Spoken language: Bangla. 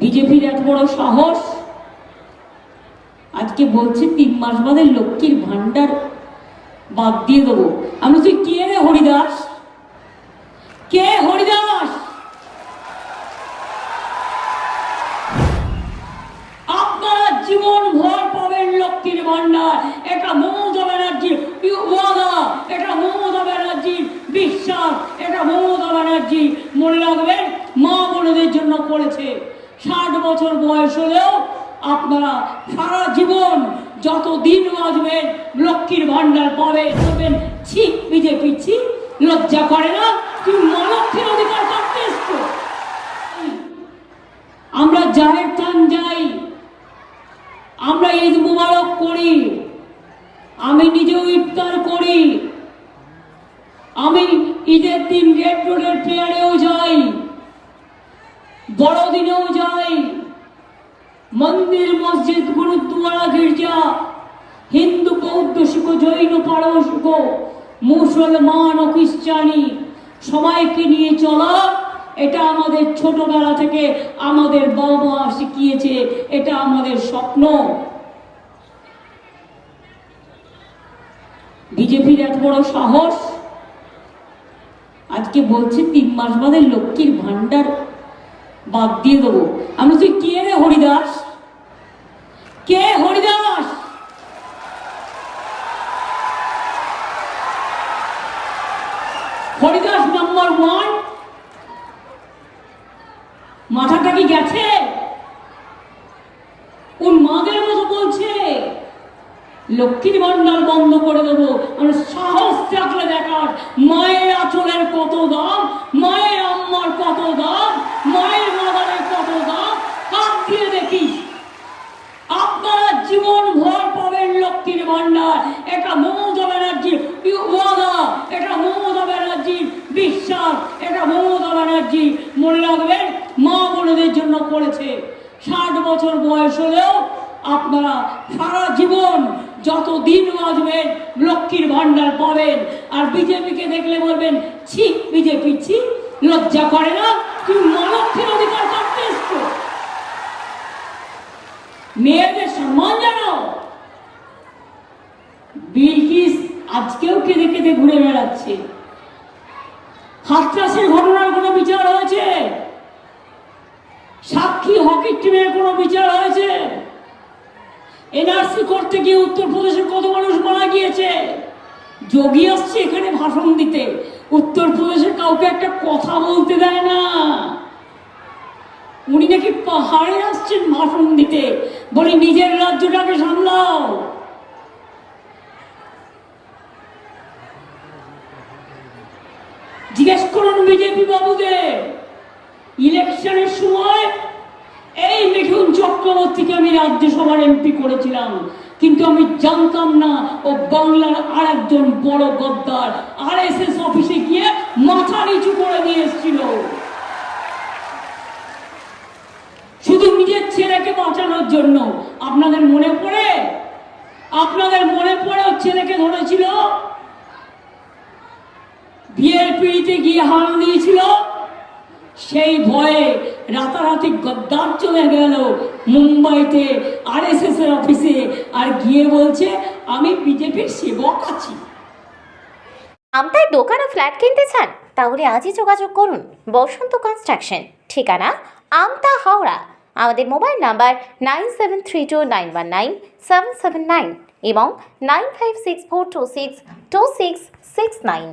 বিজেপির এত বড় সাহস। আজকে বলছে তিন মাস বাদে লক্ষ্মীর ভান্ডার বাদ দিয়ে দেবো। আমি তুই কে রে হরিদাস? কে হরিদাস? আপনারা জীবন ভর পাবেন লক্ষ্মীর ভান্ডার এটা মমতা ব্যানার্জির ওয়াদা এটা মমতা ব্যানার্জির বিশ্বাস এটা মমতা ব্যানার্জি মনে রাখবেন মা বোনদের জন্য করেছে ষাট বছর বয়স হলেও আপনারা সারা জীবন যত দিন বাঁচবেন, লক্ষ্মীর ভান্ডার পাবে, বলবেন, ছি, বিজেপি, ছি, লজ্জা করে না তুমি মা লক্ষ্মীর অধিকার করতে আমরা জাহের থান যাই, আমরা ঈদ মুবারক করি, আমি নিজেও ইফতার করি, আমি ঈদের দিন রেড রোডের প্রেয়ারেও যাই। বড়দিনেও যাই। মন্দির, মসজিদ গুরুদ্বারা গির্জা, হিন্দু, বৌদ্ধ, শিখ, জৈন পারসিক মুসলমান ও খ্রিস্টানি, সবাইকে নিয়ে চলা, এটা আমাদের ছোটবেলা থেকে আমাদের বাবা শিখিয়েছে, এটা আমাদের স্বপ্ন। বিজেপির এত বড় সাহস, আজকে বলছে তিন মাস বাদে লক্ষ্মীর ভান্ডার বাদ দিয়ে দেবো। আমি তুই কে রে হরিদাস? কে হরিদাস? Haridas number one. মাথাটা কি গেছে? ওর মাদের মতো বলছে। লক্ষ্মীর ভান্ডার বন্ধ করে দেবো। আমরা সাহস থাকলে দেখার মায়ের আঁচলের কত দাম মায়ের আম্মার কত দাম মায়ের মাদারের কত দাম হাত দিয়ে দেখিস আপনারা জীবন ভর পাবেন ভান্ডার এটা মমতা ব্যানার্জির ওয়াদা এটা মমতা ব্যানার্জির বিশ্বাস? এটা মমতা ব্যানার্জি, মনে রাখবেন, মা বোনদের জন্য করেছে। ষাট বছর বয়স হলেও আপনারা সারা জীবন যত দিন বাঁচবেন, লক্ষ্মীর ভান্ডার পাবেন। আর বিজেপিকে দেখলে বলবেন, ছি, বিজেপি ছি, লজ্জা করে না? তুমি মা লক্ষ্মীর অধিকার করতে মেয়েদের সম্মান জানাও। বিলকিস আজকেও কেঁদে কেঁদে ঘুরে বেড়াচ্ছে। হাতরাসের ঘটনার কোনো বিচার হয়েছে? সাক্ষী হকি টিমের কোনো বিচার হয়েছে? এনআরসি করতে গিয়ে উত্তরপ্রদেশে কত মানুষ মারা গিয়েছে? যোগী আসছে এখানে ভাষণ দিতে। উত্তরপ্রদেশের কাউকে একটা কথা বলতে দেয় না। উনি নাকি পাহাড়ে আসছেন ভাষণ দিতে। বলে নিজের রাজ্যটাকে সামলাও। জিজ্ঞেস করুন বিজেপি বাবুদের ইলেকশনের সময় এই মিঠুন চক্রবর্তীকে আমি রাজ্যসভার এমপি করেছিলাম। কিন্তু আমি জানতাম না ও বাংলার আর একজন বড় গদ্দার আর এস এস অফিসে গিয়ে মাথা নিচু করে নিয়ে এসেছিল। শুধু নিজের ছেলেকে বাঁচানোর জন্য। আপনাদের মনে পড়ে? আপনাদের মনে পড়ে ওর ছেলেকে ধরেছিল? পিড়িতে গিয়ে হাল দিয়েছিল সেই ভয়ে রাতারাতি গদ্দার চলে গেল। মুম্বাইতে আর এস এর অফিসে আর গিয়ে বলছে, আমি বিজেপির সেবক আছি। আমতায় দোকান ও ফ্ল্যাট কিনতে চান, তাহলে আজই যোগাযোগ করুন। বসন্ত কনস্ট্রাকশন, ঠিকানা আমতা হাওড়া। আমাদের mobile number nine seven three two nine one nine seven seven nine এবং nine five six four two six two six six nine.